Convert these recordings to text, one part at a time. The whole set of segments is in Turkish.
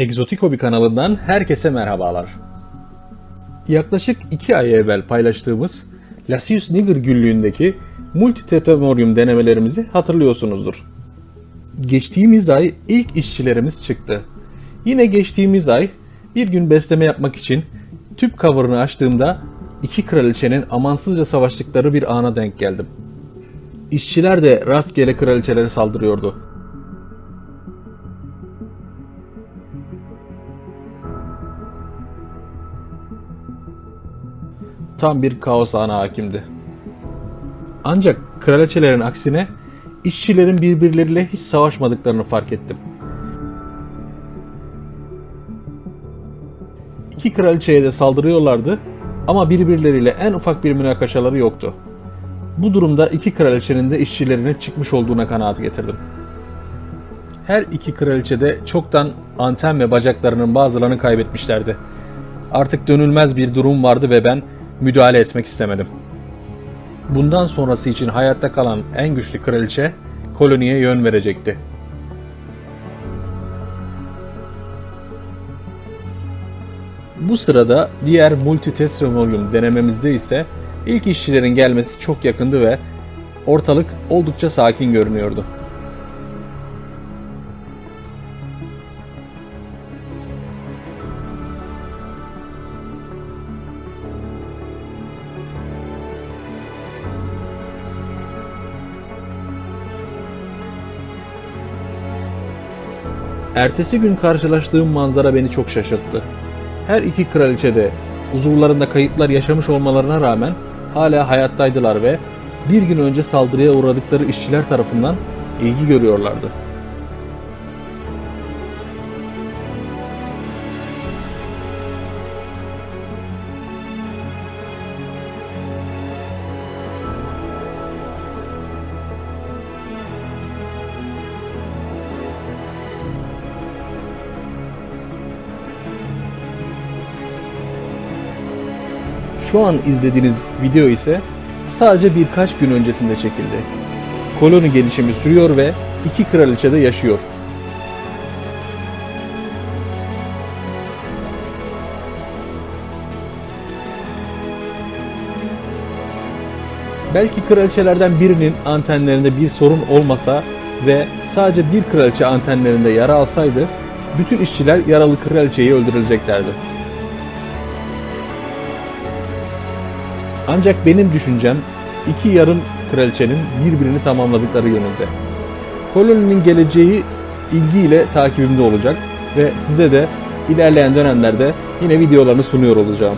Egzotik Hobi kanalından herkese merhabalar. Yaklaşık 2 ay evvel paylaştığımız Lasius niger güllüğündeki multitetomorium denemelerimizi hatırlıyorsunuzdur. Geçtiğimiz ay ilk işçilerimiz çıktı. Yine geçtiğimiz ay bir gün besleme yapmak için tüp cover'ını açtığımda iki kraliçenin amansızca savaştıkları bir ana denk geldim. İşçiler de rastgele kraliçelere saldırıyordu. Tam bir kaos ana hakimdi. Ancak kraliçelerin aksine işçilerin birbirleriyle hiç savaşmadıklarını fark ettim. İki kraliçeye de saldırıyorlardı ama birbirleriyle en ufak bir münakaşaları yoktu. Bu durumda iki kraliçenin de işçilerine çıkmış olduğuna kanaat getirdim. Her iki kraliçe de çoktan anten ve bacaklarının bazılarını kaybetmişlerdi. Artık dönülmez bir durum vardı ve ben müdahale etmek istemedim. Bundan sonrası için hayatta kalan en güçlü kraliçe koloniye yön verecekti. Bu sırada diğer multitestramolium denememizde ise ilk işçilerin gelmesi çok yakındı ve ortalık oldukça sakin görünüyordu. Ertesi gün karşılaştığım manzara beni çok şaşırttı. Her iki kraliçe de uzuvlarında kayıplar yaşamış olmalarına rağmen hala hayattaydılar ve bir gün önce saldırıya uğradıkları işçiler tarafından ilgi görüyorlardı. Şu an izlediğiniz video ise sadece birkaç gün öncesinde çekildi. Koloni gelişimi sürüyor ve iki kraliçe de yaşıyor. Belki kraliçelerden birinin antenlerinde bir sorun olmasa ve sadece bir kraliçe antenlerinde yara alsaydı bütün işçiler yaralı kraliçeyi öldürüleceklerdi. Ancak benim düşüncem iki yarım kraliçenin birbirini tamamladıkları yönünde. Koloninin geleceği ilgiyle takibimde olacak ve size de ilerleyen dönemlerde yine videolarını sunuyor olacağım.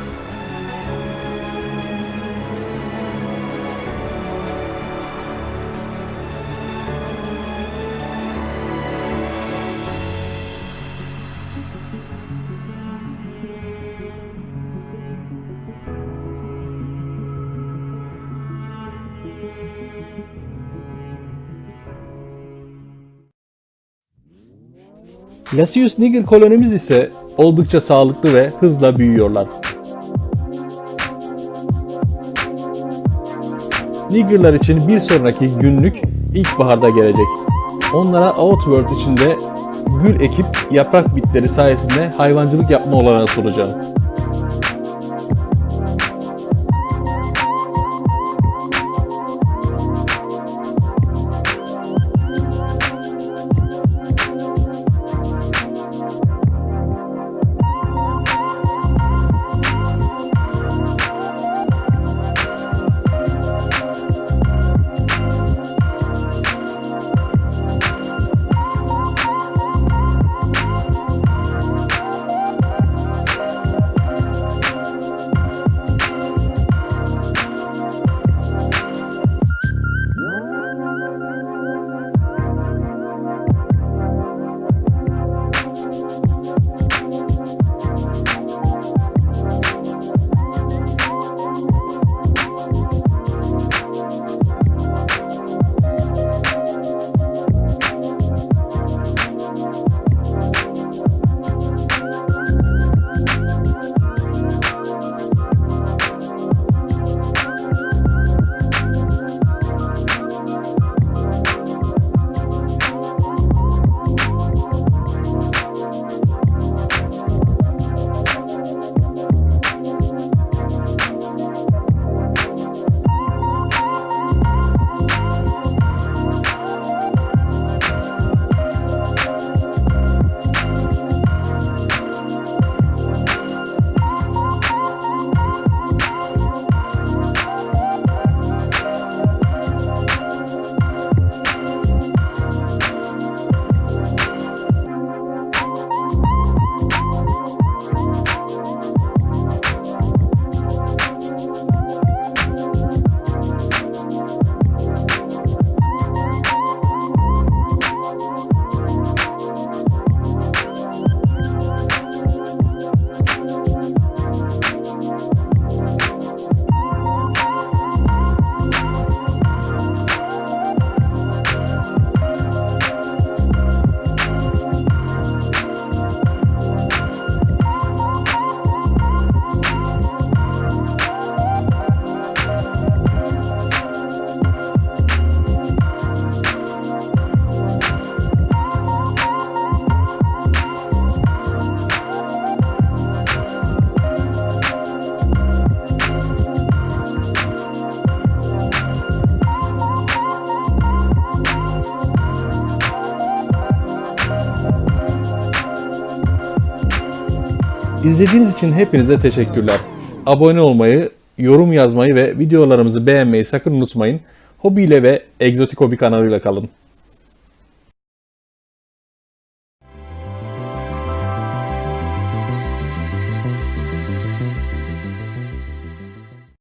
Lasius Niger kolonimiz ise oldukça sağlıklı ve hızla büyüyorlar. Nigger'lar için bir sonraki günlük ilkbaharda gelecek. Onlara Outworld içinde gül ekip yaprak bitleri sayesinde hayvancılık yapma olanağı sunacağım. İzlediğiniz için hepinize teşekkürler. Abone olmayı, yorum yazmayı ve videolarımızı beğenmeyi sakın unutmayın. Hobiyle ve Egzotik Hobi kanalıyla kalın.